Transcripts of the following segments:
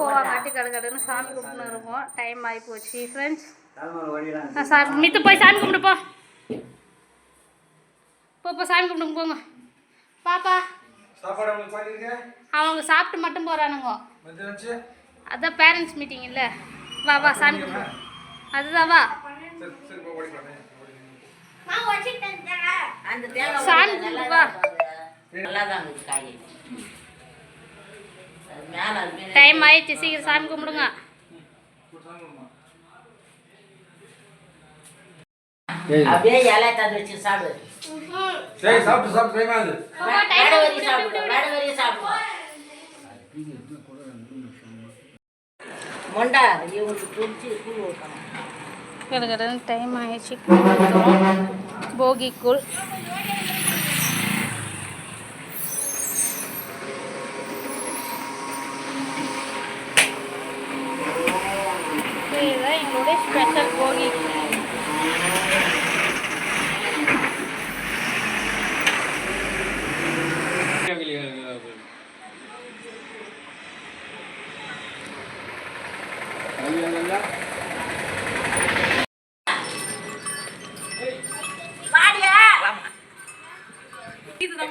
போவாங்காட்டி கடை கடைன்னு சாமி கும்பிட்டு இருப்போம் டைம் ஆகி போச்சு ஃப்ரெண்ட்ஸ் சாமி மித்து போய் சாமி கும்பிடு போ போ போ சாமி கும்பிடுங்க போங்க பாப்பா அவங்க சாப்பிட்டு மட்டும் போகிறானுங்க அதான் பேரண்ட்ஸ் மீட்டிங் இல்லை வா வா சாமி கும்பிடு அதுதான் வா சரி சரி போ ஓடி பண்ணேன் அந்த தேங்காய் சாமி உடையில நல்லா வா. தான் இருக்குது. நல்லா தான் இருக்குது காய் அது மேல அது மேல டைம் ஆயிடுச்சு சீக்கிரம் சாமி கும்பிடுங்க. அப்படியே இலை தந்து வச்சு சாப்பிடு. சரி சாப்பிட்டு சாப்பிட்டு டைம் ஆகுது. வடை வரி சாப்பிடு வடை வரி சாப்பிடு மொண்டா இவங்களுக்கு பிடிச்சி ஊற்றணும். கடகடன்னு டைம் ஆயிடுச்சு கும்பிடுறோம். போகிக்குள் இதுதான் எங்களுடைய ஸ்பெஷல் போகி வாடியா இதுதான்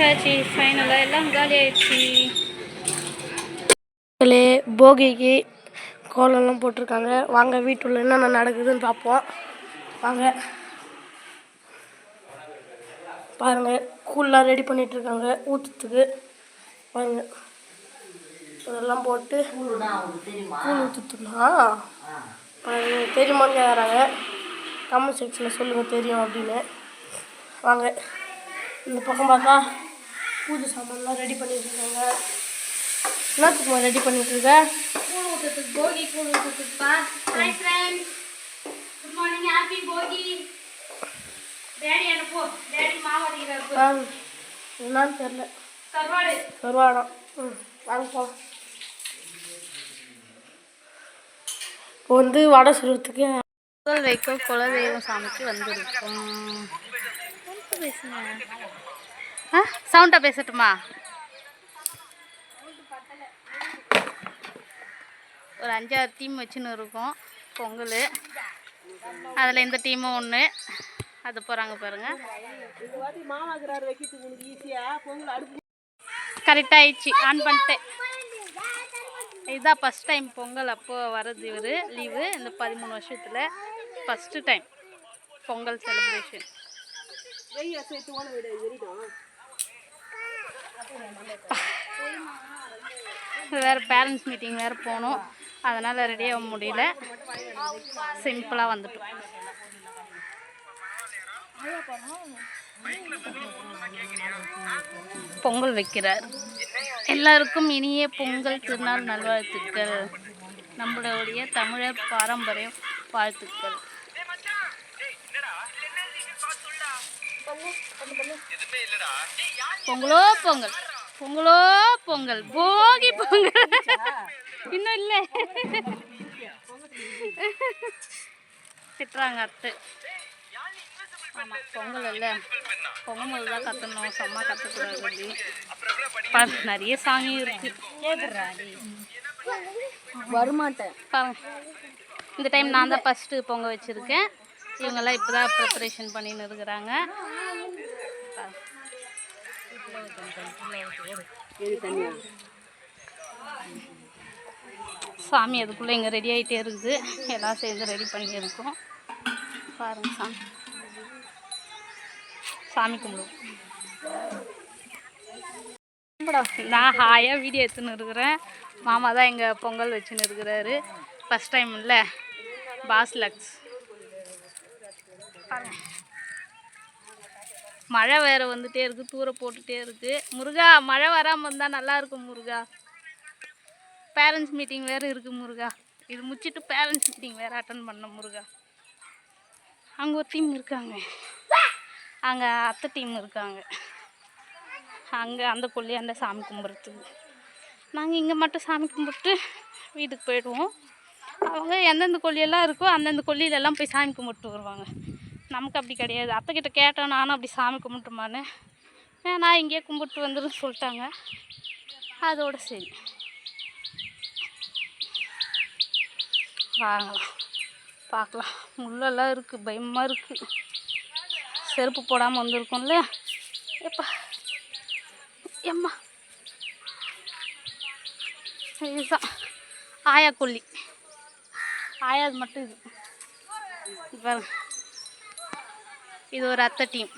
முடிச்சாச்சு ஃபைனலாக எல்லாம் காலி ஆயிடுச்சு போகிக்கு கோலம்லாம் போட்டிருக்காங்க. வாங்க வீட்டுள்ள என்னென்ன நடக்குதுன்னு பார்ப்போம். வாங்க. பாருங்க கூழ்லாம் ரெடி பண்ணிட்டு இருக்காங்க ஊற்றுறதுக்கு பாருங்க. இதெல்லாம் போட்டு கூழ் ஊற்றுனா பாருங்க தெரியுமான்னு கேட்குறாங்க கமெண்ட் செக்ஷனில் சொல்லுங்கள் தெரியும் அப்படின்னு. வாங்க. இந்த பக்கம் பார்த்தா பூஜை சாமான்லாம் ரெடி பண்ணிட்டு இருக்காங்க என்னத்துக்குமா ரெடி பண்ணிட்டு இருக்க கூழ் ஊற்றுறதுக்கு போகி கூழ் ஊற்றுறதுக்குப்பா hi friends good morning happy போகி. டேடி அனுப்போ. டேடி மாவு அடிக்கிறாரு. ஆ, என்னன்னு தெரில கருவாடு கருவாடம் ம் வாங்க போகலாம் இப்போ வந்து வடை சுடுறதுக்கு வைக்க குலதெய்வம் சாமிக்கு வந்திருக்கும். பேசுங்க ஆ சவுண்டாக பேசட்டுமா? ஒரு அஞ்சாறு டீம் வச்சுன்னு இருக்கோம் பொங்கல். அதில் இந்த டீமும் ஒன்று அது போகிறாங்க பாருங்க. கரெக்டாக ஆயிடுச்சு. ஆன் பண்ணிட்டேன். இதுதான் ஃபஸ்ட் டைம் பொங்கல் அப்போ வர்றது இவர் லீவு இந்த பதிமூணு வருஷத்தில் ஃபஸ்ட்டு டைம் பொங்கல் செலிப்ரேஷன் வேறு பேரண்ட்ஸ் மீட்டிங் வேறு போகணும் அதனால் ரெடியாக முடியல. சிம்பிளாக வந்துட்டோம். பொங்கல் வைக்கிறார். எல்லாருக்கும் இனிய பொங்கல் திருநாள் நல்வாழ்த்துக்கள். நம்மளுடைய தமிழர் பாரம்பரிய வாழ்த்துக்கள். பொங்கலோ பொங்கல். பொங்கலோ பொங்கல். போகி பொங்கல். இன்னும் இல்லை. திட்டுறாங்க அத்தை. ஆமாம் பொங்கல் இல்லை. பொங்கல் தான் கத்தணும். செம்ம கத்தக்கூடாது அப்படி நிறைய சாமி இருக்கு. வரமாட்டேன். பாருங்க. இந்த டைம் நான் தான் ஃபஸ்ட்டு பொங்க வச்சுருக்கேன். இவங்கெல்லாம் இப்போ தான் ப்ரிப்பரேஷன் பண்ணின்னு இருக்கிறாங்க. சாமி அதுக்குள்ளே இங்கே ரெடி ஆகிட்டே இருக்குது. எல்லாம் சேர்ந்து ரெடி பண்ணியிருக்கோம் பாருங்க சாமி. சாமி கும்பிடுவோம் நான் ஹாயாக வீடியோ எடுத்துன்னு இருக்கிறேன். மாமா தான் எங்கள் பொங்கல் வச்சுன்னு இருக்கிறாரு. ஃபஸ்ட் டைம் இல்லை? பாஸ் லக்ஸ். பாருங்க. மழை வேற வந்துட்டே இருக்கு தூர போட்டுட்டே இருக்கு. முருகா மழை வராமல் இருந்தால் நல்லா இருக்கும் முருகா. பேரண்ட்ஸ் மீட்டிங் வேறு இருக்கு முருகா. இது முடிச்சுட்டு பேரண்ட்ஸ் மீட்டிங் வேறு அட்டன் பண்ண முருகா. அங்கே ஒரு டீம் இருக்காங்க. அங்கே அத்தை டீம் இருக்காங்க. அங்கே அந்த கொல்லியாண்ட சாமி கும்பிட்றதுக்கு நாங்கள் இங்கே மட்டும் சாமி கும்பிட்டு வீட்டுக்கு போயிடுவோம். அவங்க எந்தெந்த கொல்லியெல்லாம் இருக்கோ அந்தந்த கொல்லியிலெல்லாம் போய் சாமி கும்பிட்டு வருவாங்க. நமக்கு அப்படி கிடையாது. அத்தைக்கிட்ட கேட்டேன் நானும் அப்படி சாமி கும்பிட்டுமான்னு. நான் இங்கேயே கும்பிட்டு வந்துடும் சொல்லிட்டாங்க. அதோட சரி. வாங்கலாம் பார்க்கலாம். முள்ளெல்லாம் இருக்குது பயமாக இருக்குது செருப்பு போடாமல் வந்திருக்கோம்ல எப்பா எம்மா இதுதான். ஆயா கொல்லி ஆயாது மட்டும் இது. இது பாருங்க இது ஒரு அத்தை டீம்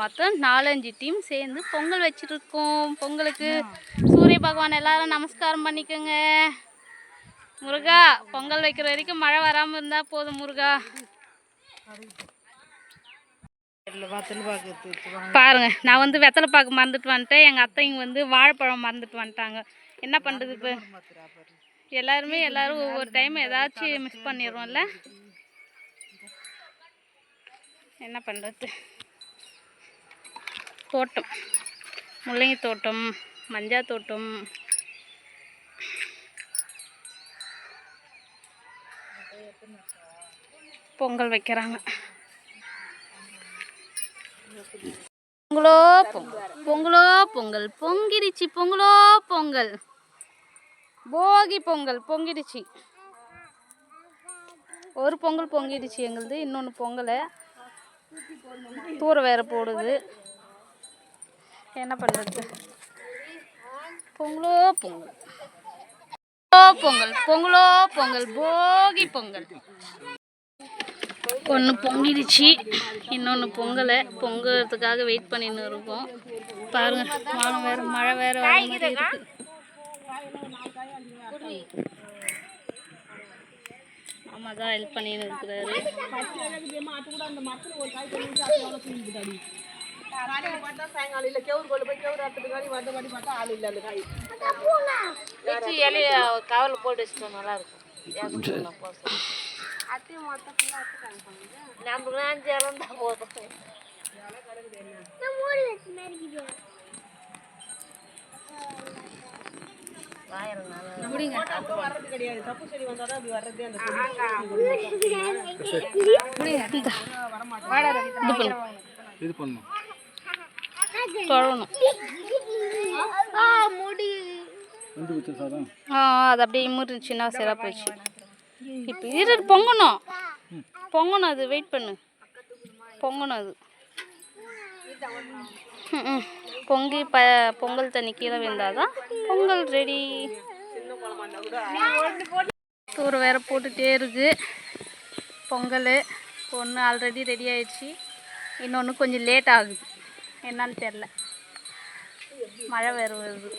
மொத்தம் நாலஞ்சு டீம் சேர்ந்து பொங்கல் வச்சிருக்கோம் பொங்கலுக்கு. சூரிய பகவான் எல்லாரும் நமஸ்காரம் பண்ணிக்கோங்க. முருகா பொங்கல் வைக்கிற வரைக்கும் மழை வராமல் இருந்தால் போதும் முருகா. பாருங்க நான் வந்து வெத்தலை பாக்கு மறந்துட்டு வந்துட்டேன். எங்கள் அத்தைங்க வந்து வாழைப்பழம் மறந்துட்டு வந்துட்டாங்க. என்ன பண்ணுறது இப்போ? எல்லாருமே எல்லாரும் ஒவ்வொரு டைம் ஏதாச்சும் மிஸ் பண்ணிடுறோம்ல? என்ன பண்ணுறது தோட்டம். முள்ளங்கி தோட்டம் மஞ்சா தோட்டம். பொங்கல் வைக்கிறாங்க. பொங்கலோ பொங்கல். பொங்கலோ பொங்கல். பொங்கிடுச்சு. பொங்கலோ பொங்கல். போகி பொங்கல். பொங்கிடுச்சு. ஒரு பொங்கல் பொங்கிடுச்சு எங்களுது. இன்னொன்று பொங்கலை. தூர வேற போடுது. என்ன பண்ணுறது பொங்கலோ பொங்கல். பொங்கல் பொங்கலோ. பொங்கல் போகி பொங்கல். ஒன்று பொங்கிடுச்சு. இன்னொன்று பொங்கலை. பொங்குறதுக்காக வெயிட் பண்ணின்னு இருக்கோம். பாருங்க வானம் வேறு மழை வேற அம்மா தான் ஹெல்ப் பண்ணின்னு இருக்கிறாரு கவலை போட்டு வச்சுட்டோம் நல்லா இருக்கும் நமக்கு அஞ்சு இறந்தா போதும். இது பண்ணு இது பண்ணும் வச்ச அது அப்படியே இம்முருச்சுன்னா சிறப்பு போச்சு இப்போ இரு பொங்கணும். பொங்கணும் அது வெயிட் பண்ணு. பொங்கணும் அது. பொங்கி ப பொங்கல் தண்ணி கீழே விழுந்தாதான் பொங்கல் ரெடி தூர வேற போட்டுகிட்டே இருக்கு. பொங்கல் ஒன்று ஆல்ரெடி ரெடி ஆயிடுச்சு. இன்னொன்று கொஞ்சம் லேட் ஆகுது. என்னன்னு தெரில மழை வேறு வருது.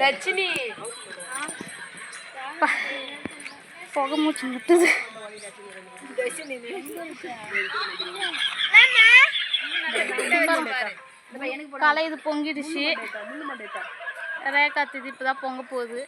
தட்சிணி. புகை மூச்சு முட்டுது. காலை இது பொங்கிடுச்சு. ரேகா திதி இப்போ தான் பொங்க போகுது.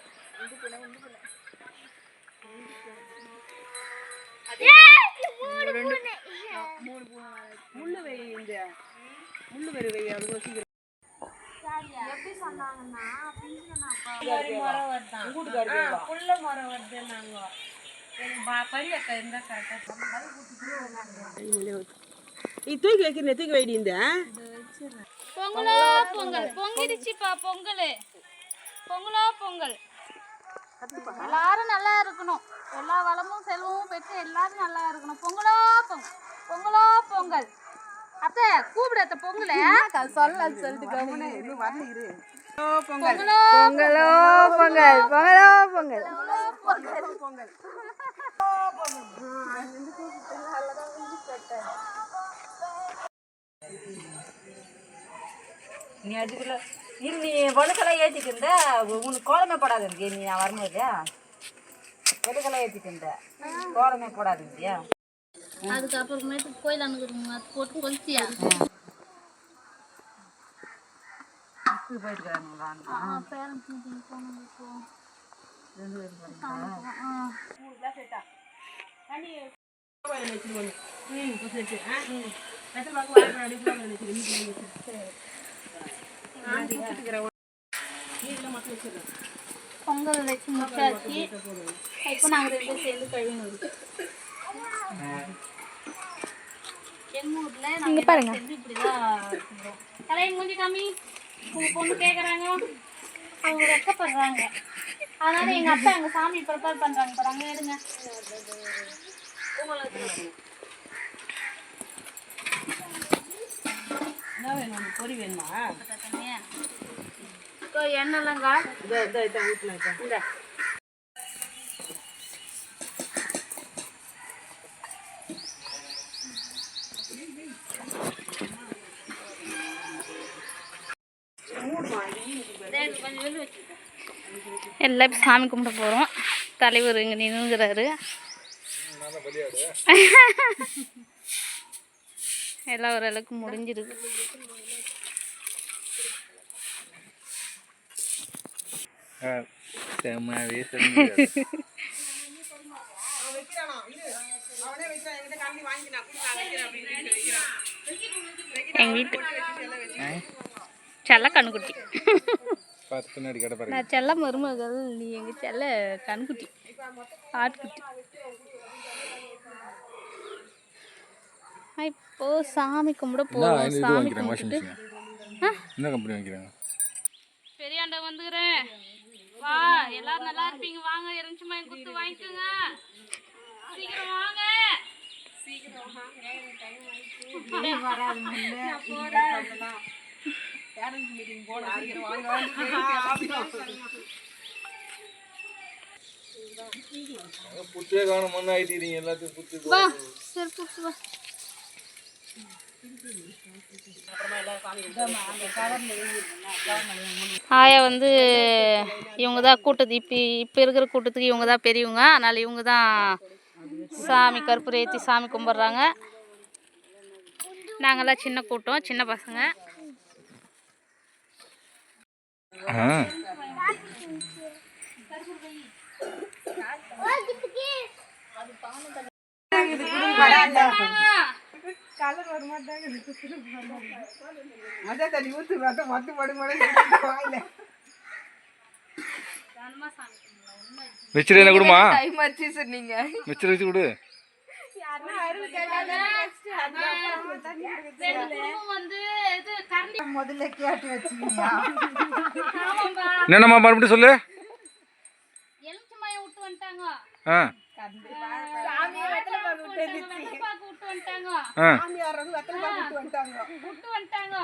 நீ தூக்கி வைக்கிறேன் தூக்கி வைடி இந்த. பொங்கலோ பொங்கல். பொங்கிடுச்சுப்பா பொங்கல். பொங்கலோ பொங்கல். எல்லாரும் நல்லா இருக்கணும். எல்லா வளமும் செல்வமும் பெற்று எல்லாரும் நல்லா இருக்கணும். பொங்கலோ பொங்கல். பொங்கலோ பொங்கல். அத்தை கூப்பிடு அத்தை பொங்கல. சொல்ல சொல்லிட்டு கவனி பொங்கலோ பொங்கலோ. பொங்கல் பொங்கலோ பொங்கல். பொங்கல் நீ அதுக்குள்ள இரு நீ வழுக்கெல்லாம் ஏற்றிட்டு இருந்த உனக்கு கோலமே போடாது இருக்கு நீ நான் வரும்போது வழுக்கெல்லாம் ஏற்றிட்டு இருந்த கோலமே போடாது இல்லையா அதுக்கப்புறமேட்டு கோயில் அனுக்குறோங்க அது போட்டு கொளுத்தியா பொங்கல் வச்சு முடிச்சாச்சு. இப்போ நாங்கள் ரெண்டு பேரும் சேர்ந்து கழுவினு இங்க எங்கள் பாருங்க. கலையின் மூஞ்சி காமி பொண்ணு கேக்குறாங்க அவங்க வெக்கப்படுறாங்க அதனால எங்க அப்பா அங்க சாமி ப்ரிப்பேர் பண்றாங்க பாருங்க எடுங்க என்ன வேணும் பொறி வேணுமா இப்போ எண்ணெய்லங்க இதோ இதோ இதோ ஊற்றலாம் இப்போ இந்த. எல்லாம் இப்போ சாமி கும்பிட போகிறோம் தலைவர் இங்கே நின்றுங்கிறாரு எல்லாம் ஓரளவுக்கு முடிஞ்சிருக்கு. எங்கள் வீட்டு செல்ல கண்ணுக்குட்டி. நான் செல்ல மருமகள் நீ எங்கள் செல்ல கண்குட்டி ஆட்டுக்குட்டி. ஆ, இப்போ சாமி கும்பிட போகிறோம் சாமி கும்பிட்டு என்ன கம்பெனி வாங்கிக்கிறாங்க? பெரியாண்ட வந்துக்கிறேன். வா எல்லாரும் நல்லா இருப்பீங்க. வாங்க எரிஞ்சு மயம் குத்து வாங்கிக்கோங்க. சீக்கிரம் வாங்க. பேரண்ட்ஸ் மீட்டிங் போகணும் சீக்கிரம் வாங்க புத்தே காணும் மண்ணு ஆயிட்டீங்க எல்லாத்தையும் புத்து வா சரி புடிச்சு வா. ஆயா வந்து இவங்க தான் கூட்டத்து இப்போ இப்போ இருக்கிற கூட்டத்துக்கு இவங்க தான் பெரியவங்க. அதனால் இவங்க தான் சாமி கற்பூரம் ஏற்றி சாமி கும்பிட்றாங்க. நாங்கள்லாம் சின்ன கூட்டம் சின்ன பசங்க. ஆ. மஜா தண்ணி ஊற்று மொத்தம் மொத்த படு மடு வாயில. மிச்சர் என்ன கொடுமா? டைம் ஆச்சு சொன்னீங்க மிச்சர் வச்சு கொடு. முதல்ல கேட்டு என்னம்மா மறுபடியும் சொல்லு. விட்டு வந்துட்டாங்க. ஆ.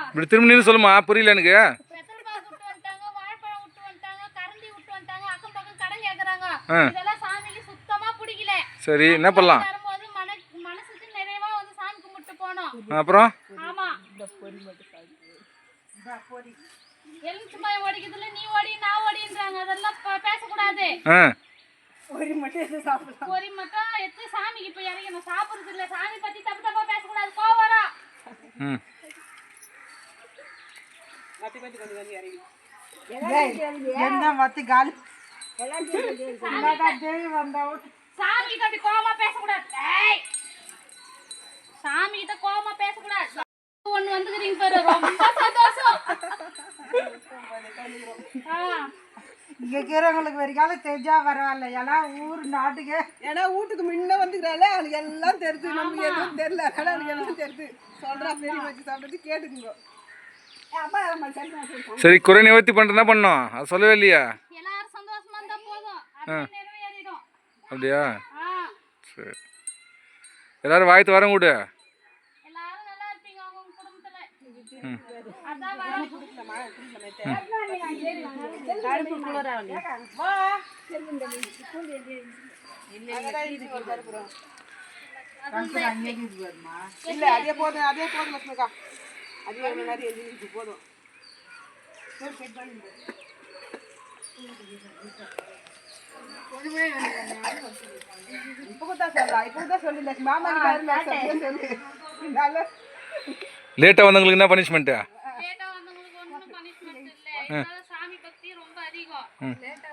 இப்படி திரும்பி நின்று சொல்லுமா புரியல எனக்கு. வெத்தலைப்பாக்கு விட்டு வந்துட்டாங்க ஆ. ஒரு மட்டும் எதுவும் சாப்பிடலாம். பொறி மட்டும் எடுத்து சாமிக்கு போய் இறங்கணும் சாப்பிடுறது இல்ல. சாமி பத்தி தப்பு தப்பா பேசக்கூடாது. கோவம் வரும். ம். மத்தி மத்தி கொஞ்சம் கொஞ்சம் இறங்கி என்ன மத்தி காலி? சாமி கிட்ட கோவமா பேசக்கூடாது. ஏய்! சாமி கிட்ட கோவமா பேசக்கூடாது. ஒண்ணு வந்துக்கிறீங்க பாரு ரொம்ப சந்தோஷம். இங்க இருக்கிறவங்களுக்கு ஒரு காலம் தெரிஞ்சா பரவாயில்ல. எல்லாம் ஊர் நாட்டுக்கு. ஏன்னா வீட்டுக்கு முன்ன வந்துக்கிறாளே அவனுக்கு எல்லாம் தெரிஞ்சு. நமக்கு எதுவும் தெரியல. அதனால அவனுக்கு எல்லாம் தெரிஞ்சு. சொல்றா பெரிய வச்சு கேட்டுக்குங்க சரி குறை நிவர்த்தி பண்ணுற என்ன பண்ணோம்? அது சொல்லவே இல்லையா? அப்படியா? ஆ. சரி. எல்லாரும் வாய்த்து வரம்? கொடு இல்ல அதே போதும் அதே போதும் லட்சுமிக்கா. அதே ஒரு நிறைய எழுதி போதும். இப்போ தான் சொல்றா இப்போ தான் சொல்லி இந்த மாமா சொல்லு. நல்ல லேட்டாக வந்தவங்களுக்கு என்ன பனிஷ்மெண்ட்டு லேட்டா வந்தவங்களுக்கு ஒன்றும் பனிஷ்மெண்ட் இல்லை. இருந்தாலும் சாமி பக்தி ரொம்ப அதிகம்.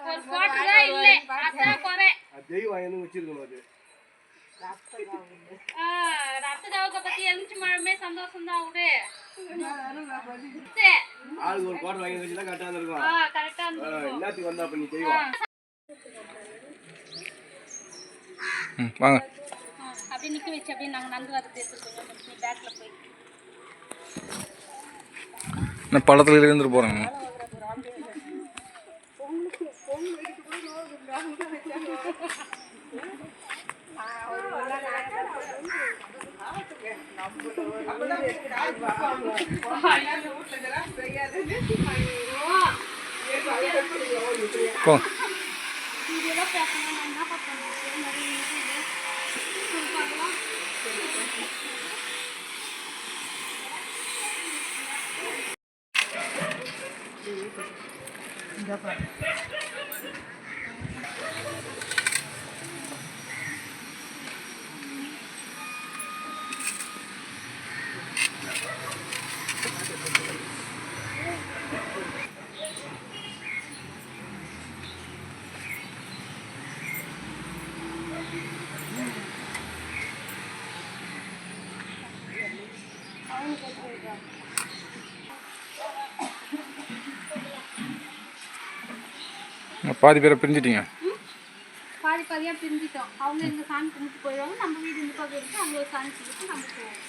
ஒரு போட்டு தான் இல்லை. அதான் குறை. ஆ, ரத்த தாவத்தை பத்தி எழுந்துச்சு மழமே சந்தோஷம் தான் விடு. ஆளுக்கு ஒரு கோட்டை வாங்கி வச்சுதான் கரெக்டாக இருந்திருக்கும். ஆ, கரெக்டா இருந்துருக்கும். என்னத்துக்கு வந்தா அப்ப நீ செய்வா ம் வாங்க. அப்படியே நிக்க வச்சு அப்படியே நாங்க நடந்து வரது எடுத்துக்கோங்க நீ பேக்ல போய். நான் பள்ளத்தில் இருந்துட்டு போகிறேங்க போ. No. பாதி பேரை பிரிஞ்சிட்டீங்க. பாதி பாதியாக பிரிஞ்சிட்டோம். அவங்க இந்த சாமி கும்பிட்டு போயிடுவாங்க நம்ம வீடு இந்த பக்கம் இருக்குது அவங்க சாமி கும்பிட்டு நம்ம போவோம்.